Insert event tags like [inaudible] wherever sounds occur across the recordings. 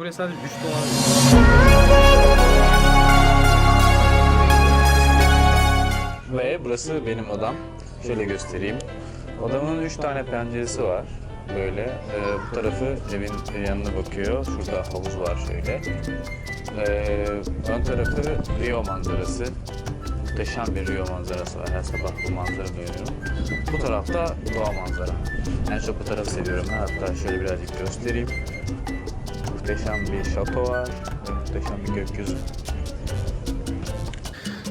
Buraya sadece 3 dolar Ve burası benim odam. Şöyle göstereyim. Odamın 3 tane penceresi var. Böyle Ee, bu tarafı evin yanına bakıyor. Şurada havuz var şöyle. Ee, ön tarafı Rio manzarası. Muhteşem bir Rio manzarası var. Her sabah bu manzara görüyorum. Bu tarafta doğa manzara. En çok bu tarafı seviyorum. Hatta şöyle birazcık göstereyim. Muhteşem bir şato var muhteşem bir gökyüzü.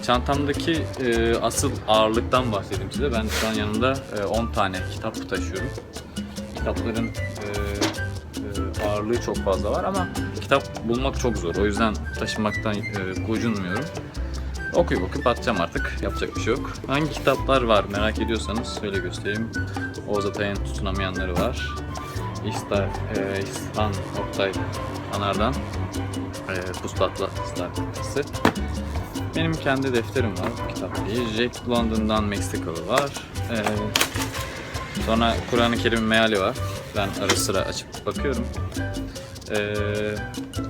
Çantamdaki e, asıl ağırlıktan bahsedeyim size. Ben şu an yanımda e, 10 tane kitap taşıyorum. Kitapların e, e, ağırlığı çok fazla var ama kitap bulmak çok zor. O yüzden taşımaktan e, gocunmuyorum. Okuyup okuyup atacağım artık. Yapacak bir şey yok. Hangi kitaplar var merak ediyorsanız şöyle göstereyim. Oğuz Atay'ın Tutunamayanları var. İsta, e, İhsan Oktay Anar'dan e, Puslu Atlaslar Kıtası. Benim kendi defterim var kitap değil. Jack London'dan Meksikalı var. Ee, sonra Kur'an-ı Kerim meali var. Ben ara sıra açıp bakıyorum. Ee,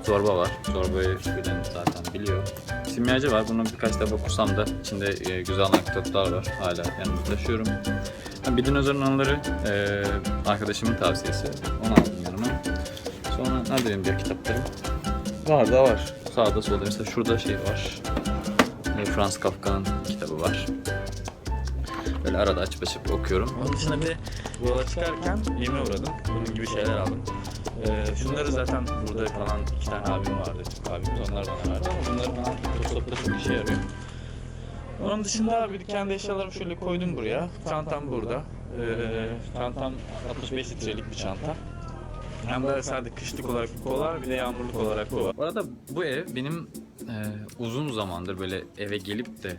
zorba var. Zorbayı bilen zaten biliyor. Simyacı var. Bunu birkaç defa okusam da içinde e, güzel anekdotlar var. Hala yanımda taşıyorum. Ha, bir dinozorun anıları e, arkadaşımın tavsiyesi. Onu aldım yanıma. Sonra ne diyeyim diğer kitaplarım. Var da var. Sağda solda mesela şurada şey var. E, Franz Kafka'nın kitabı var. Böyle arada açıp açıp okuyorum. Onun dışında bir de yola çıkarken yemeğe uğradım. Bunun gibi şeyler aldım. Ee, şunları zaten burada kalan iki tane abim vardı. Türk abimiz onlar bana verdi ama bunları bana otostopta çok işe yarıyor. Onun dışında bir kendi eşyalarımı şöyle koydum buraya. Çantam burada. Ee, çantam 65 litrelik bir çanta. Hem de sadece kışlık olarak bu kola bir de yağmurluk olarak bu var. Bu arada bu ev benim e, uzun zamandır böyle eve gelip de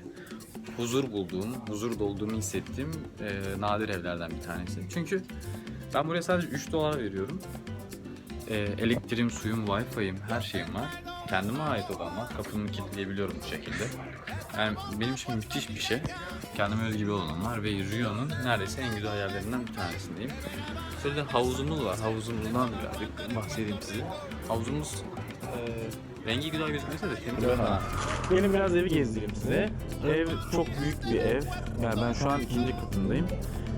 huzur bulduğum, huzur dolduğumu hissettiğim e, nadir evlerden bir tanesi. Çünkü ben buraya sadece 3 dolar veriyorum. E, elektriğim, suyum, wifi'im, her şeyim var. Kendime ait odam var. Kapımı kilitleyebiliyorum bu şekilde. Yani benim için müthiş bir şey. Kendime özgü bir odam var ve Rio'nun neredeyse en güzel yerlerinden bir tanesindeyim. Şöyle havuzumuz var. Havuzumuzdan birazcık bahsedeyim size. Havuzumuz rengi güzel gözükmese de temiz falan. Gelin biraz evi gezdireyim size. Ev çok büyük bir ev. Yani ben şu an ikinci katındayım.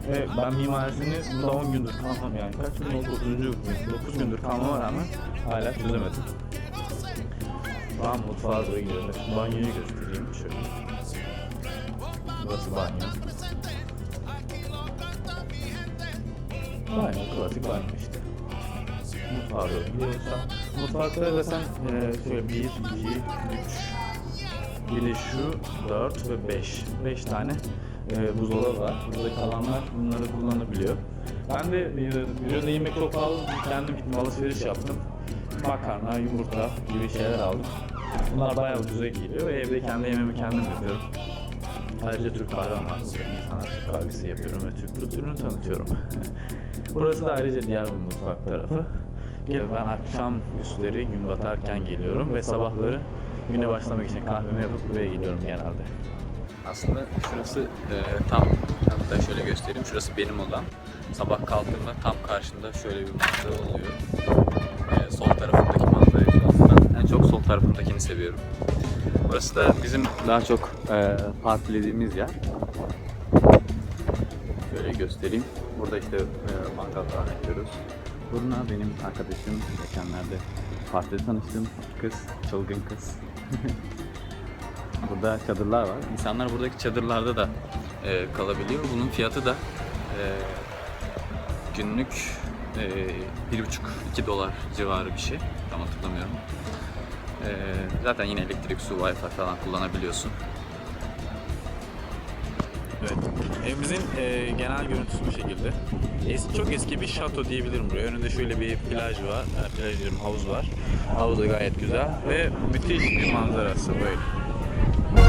Ve ben mimarisini bunda 10 gündür kalmam yani. Kaç gün oldu? 9. gün. 9 gündür kalmama rağmen hala çözemedim. An mutfağa doğru gidiyorum. Banyoyu göstereyim şöyle. Burası banyo. Banyo, klasik banyo işte. Mutfağa doğru gidiyoruz Mutfakta da sen e, şöyle 1, 2, 3, bir de şu 4 ve 5. 5 tane e, buzdolabı var. Burada kalanlar bunları kullanabiliyor. Ben de bir, üründe yemek çok pahalı. Kendim gittim alışveriş yaptım. Makarna, yumurta gibi şeyler aldım. Bunlar bayağı ucuza geliyor ve evde kendi yemeğimi kendim yapıyorum. Ayrıca Türk kahvem var. İnsana Türk kahvesi yapıyorum ve Türk kültürünü tanıtıyorum. [laughs] Burası da ayrıca diğer mutfak tarafı. Gelin ben akşam üstleri gün batarken geliyorum ve sabahları güne başlamak için kahvemi yapıp buraya geliyorum genelde. Aslında şurası e, tam, hatta şöyle göstereyim. Şurası benim odam. Sabah kalktığımda tam karşımda şöyle bir manzara oluyor. E, sol tarafındaki manzarayı ben en çok sol tarafındakini seviyorum. Burası da bizim daha çok e, partilediğimiz yer. Şöyle göstereyim. Burada işte e, mangal falan yapıyoruz. Burna benim arkadaşım. Geçenlerde partide tanıştığım kız, çılgın kız. [laughs] Burada çadırlar var. İnsanlar buradaki çadırlarda da e, kalabiliyor. Bunun fiyatı da e, günlük e, 1,5-2 dolar civarı bir şey. Tam hatırlamıyorum. E, zaten yine elektrik, su, wifi falan kullanabiliyorsun. Evet. Evimizin e, genel görüntüsü bu şekilde. Es, çok eski bir şato diyebilirim buraya. Önünde şöyle bir plaj var. E, plaj diyorum havuz var. Havuz da gayet güzel ve müthiş bir manzarası böyle.